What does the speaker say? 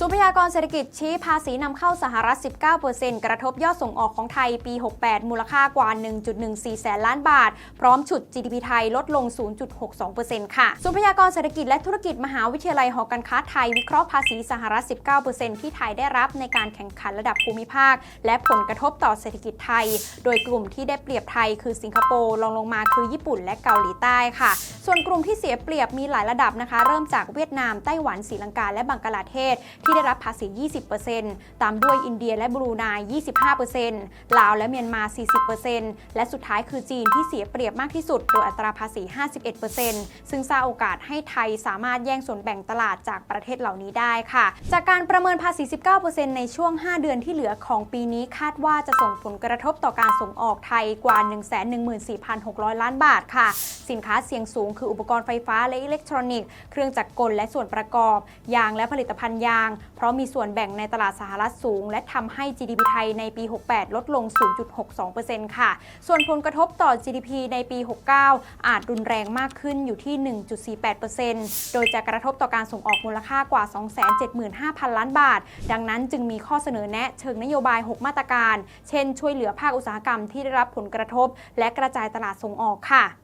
สุพยากรเศรษฐกิจชี้ภาษีนำเข้าสหรัฐ 19%กระทบยอดส่งออกของไทยปี 68 มูลค่ากว่า 1.14 แสนล้านบาท พร้อมฉุด GDP ไทยลดลง 0.62%ค่ะสุพยากรเศรษฐกิจและธุรกิจมหาวิทยาลัยหอการค้าไทย วิเคราะห์ภาษีสหรัฐ 19%ที่ไทยได้รับในการแข่งขันระดับภูมิภาค และผลกระทบต่อเศรษฐกิจไทย โดยกลุ่มที่ได้เปรียบไทยคือสิงคโปร์รองลงมาคือญี่ปุ่นและเกาหลีใต้ค่ะ ส่วนกลุ่มที่เสียเปรียบมีหลายระดับนะคะ เริ่มจากเวียดนามไต้หวันศรีลังกาและบังกลาเทศที่ได้รับภาษี 20%ตามด้วยอินเดียและบรูไน25%ลาวและเมียนมา 40%และสุดท้ายคือจีนที่เสียเปรียบมากที่สุด โดยอัตราภาษี 51%ซึ่งสร้างโอกาสให้ไทยสามารถแย่งส่วนแบ่งตลาดจากประเทศเหล่านี้ได้ค่ะ จากการประเมินภาษี 19%ในช่วง 5 เดือนที่เหลือของปีนี้คาดว่าจะส่งผลกระทบต่อการส่งออกไทยกว่า 114,600 ล้านบาทค่ะ สินค้าเสี่ยงสูงคืออุปกรณ์ไฟฟ้าและอิเล็กทรอนิกส์ เครื่องจักรกลและส่วนประกอบ ยางและผลิตภัณฑ์ยางเพราะมีส่วนแบ่งในตลาดสหรัฐสูง และทำให้ GDP ไทยในปี 68 ลดลง 0.62%ค่ะ ส่วนผลกระทบต่อ GDP ในปี 69 อาจรุนแรงมากขึ้นอยู่ที่ 1.48%โดยจะกระทบต่อการส่งออกมูลค่ากว่า 275,000 ล้านบาท ดังนั้นจึงมีข้อเสนอแนะเชิงนโยบาย 6 มาตรการ เช่น ช่วยเหลือภาคอุตสาหกรรมที่ได้รับผลกระทบ และกระจายตลาดส่งออกค่ะ